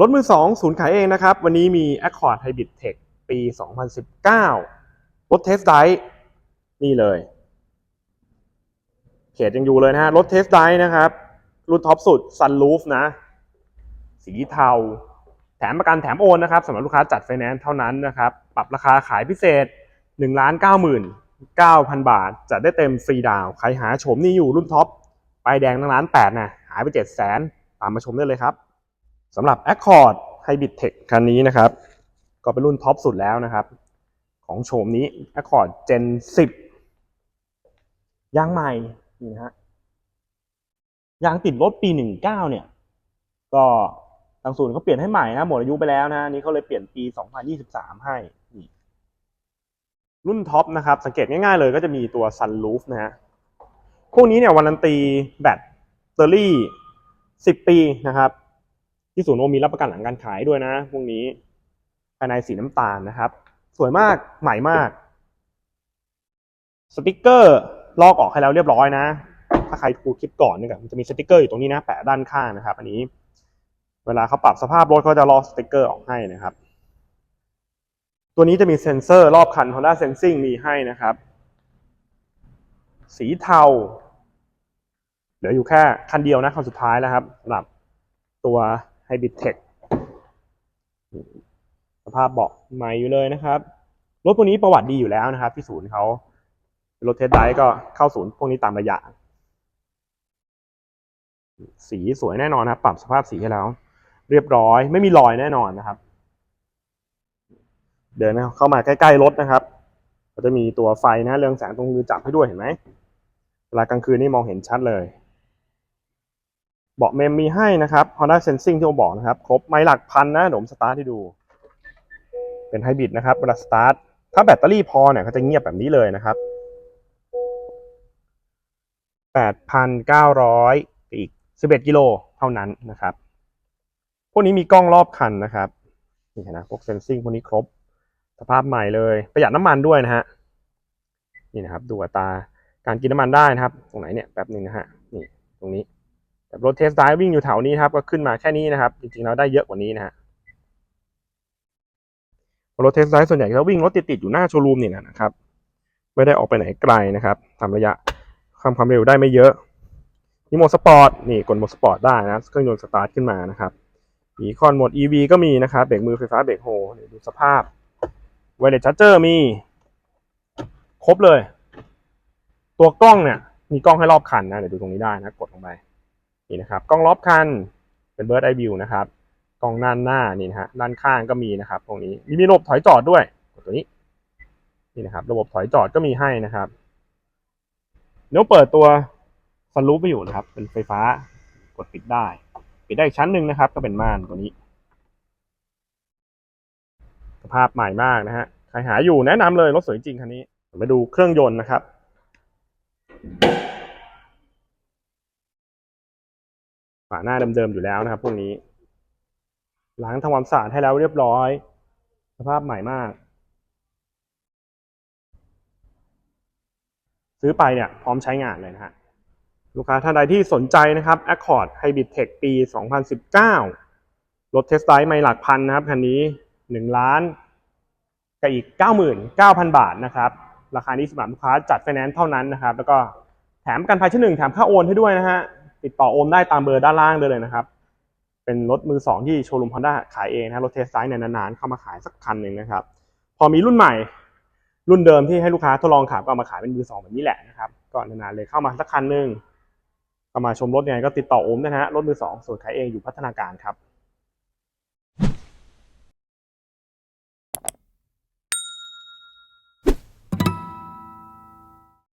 รถมือสองศูนย์ขายเองนะครับ วันนี้มี Accord Hybrid Tech ปี 2019 รถเทสไดนี่เลยเขตยังอยู่เลยนะฮะ รถเทสไดนะครับ รุ่นท็อปสุด Sunroof นะ สีเทา แถมประกันแถมโอนนะครับสำหรับลูกค้าจัดไฟแนนซ์เท่านั้นนะครับ ปรับราคาขายพิเศษ 1 9 9 9 0 0 บาท จัดได้เต็มฟรีดาวใครหาโฉมนี้อยู่รุ่นท็อป ไปแดงทั้งร้าน8นะหายไป 7 0 0 0 0 0ตามมาชมได้เลยครับ สำหรับ Accord Hybrid Tech คันนี้นะครับ ก็เป็นรุ่นท็อปสุดแล้วนะครับ ของโฉมนี้ Accord Gen 10 ยางใหม่นี่นะฮะยางติดรถปี 19 เนี่ย ก็ทางศูนย์เขาเปลี่ยนให้ใหม่นะหมดอายุไปแล้วนะนี่เขาเลยเปลี่ยนปี 2023 ให้นี่รุ่นท็อปนะครับ สังเกตง่ายๆเลยก็จะมีตัว Sunroof นะฮะพวกนี้เนี่ยวารันตีแบตเตอรี่ 10 ปีนะครับ ที่ศูนย์โอมีรับประกันหลังการขายด้วยนะพวกนี้ภายในสีน้ำตาลนะครับ สวยมากใหม่มาก สติกเกอร์ลอกออกให้แล้วเรียบร้อยนะ ถ้าใครดูคลิปก่อนเนี่ยมันจะมีสติกเกอร์อยู่ตรงนี้นะแปะด้านข้างนะครับ อันนี้ เวลาเขาปรับสภาพรถเขาจะลอกสติกเกอร์ออกให้นะครับ ตัวนี้จะมีเซ็นเซอร์รอบคัน Honda Sensing มีให้นะครับ สีเทาเหลืออยู่แค่คันเดียวนะคันสุดท้ายแล้วครับสำหรับตัว Hybrid Tech สภาพเบาะใหม่อยู่เลยนะครับรถพวกนี้ประวัติดีอยู่แล้วนะครับ ที่ศูนย์เขารถเทสไดก็เข้าศูนย์พวกนี้ตามระยะ สีสวยแน่นอนนะครับ ปรับสภาพสีให้แล้ว เรียบร้อยไม่มีรอยแน่นอนนะครับ เดินเข้ามาใกล้ๆรถนะครับก็จะมีตัวไฟนะเรืองแสงตรงมือจับให้ด้วยเห็นไหมเวลากลางคืนนี่มองเห็นชัดเลย เบาะเมมมีให้นะครับ Honda Sensing ที่ผมบอกนะครับ ครบไม่หลักพันนะเดี๋ยวผมสตาร์ทให้ดู เป็นไฮบริดนะครับเวลาสตาร์ทถ้าแบตเตอรี่พอเนี่ยเขาจะเงียบแบบนี้เลยนะครับ 8,900 อีก 11 กิโลเท่านั้นนะครับ พวกนี้มีกล้องรอบคันนะครับนี่นะพวกเซนซิงพวกนี้ครบ สภาพใหม่เลย ประหยัดน้ำมันด้วยนะฮะ นี่นะครับ ดูอัตราการกินน้ำมันได้นะครับ ตรงไหนเนี่ยแป๊บหนึ่งนะฮะ นี่ตรงนี้ แต่รถเทสไดวิ่งอยู่แถวนี้ครับ ก็ขึ้นมาแค่นี้นะครับ จริงๆแล้วได้เยอะกว่านี้นะฮะรถเทสไดส่วนใหญ่ก็วิ่งรถติดๆอยู่หน้าโชว์รูมนี่นะครับ ไม่ได้ออกไปไหนไกลนะครับทำระยะความความเร็วได้ไม่เยอะมีโหมดสปอร์ตนี่กดโหมดสปอร์ตได้นะเครื่องยนต์สตาร์ทขึ้นมานะครับมีคอนโหมด EV ก็มีนะครับเบรกมือไฟฟ้าเบรกโฮเดี๋ยวดูสภาพไวเลสชาร์เจอร์มี ครบเลย ตัวกล้องเนี่ย มีกล้องให้รอบคันนะ เดี๋ยวดูตรงนี้ได้นะ กดลงไป นี่นะครับกล้องรอบคันเป็นเบิร์ดไอวิวนะครับกล้องด้านหน้านี่นะฮะด้านข้างก็มีนะครับ ตรงนี้มีมีระบบถอยจอดด้วยกดตัวนี้นี่นะครับ ระบบถอยจอดก็มีให้นะครับเดี๋ยวเปิดตัวซันรูฟไปอยู่นะครับ เป็นไฟฟ้ากดปิดได้ ปิดได้ชั้นหนึ่งนะครับ ก็เป็นม่านตัวนี้ สภาพใหม่มากนะฮะใครหาอยู่แนะนำเลยรถสวยจริงคันนี้มาดูเครื่องยนต์นะครับ ฝาหน้าเดิมๆอยู่แล้วนะครับพวกนี้ล้างทำความสะอาดให้แล้วเรียบร้อย สภาพใหม่มาก ซื้อไปเนี่ยพร้อมใช้งานเลยนะฮะลูกค้าท่านใดที่สนใจนะครับ Accord Hybrid Tech ปี 2019 รถเทสไ i ไม่หลักพันนะครับ คันนี้ 1 ล้านกับอีก 99,000 บาทนะครับ ราคานี้สำหรับลูกค้าจัดไฟแนนซ์เท่านั้นนะครับ แล้วก็แถมประกันภัยชั้นหนึ่งแถมค่าโอนให้ด้วยนะฮะ ติดต่อโอนได้ตามเบอร์ด้านล่างได้เลยนะครับ เป็นรถมือสองที่โชว์รูมฮอนด้าขายเองนะรถเทสไ i เนี่ยนานๆเข้ามาขายสักคันหนึ่งนะครับ พอมีรุ่นใหม่รุ่นเดิมที่ให้ลูกค้าทดลองขับก็เอามาขายเป็นมือสองแบบนี้แหละนะครับก็นานๆเลยเข้ามาสักคันหนึ่งก็มาชมรถยังไงก็ติดต่อโอมนะฮะรถมือสองส่วนขายเองอยู่พัฒนาการครับ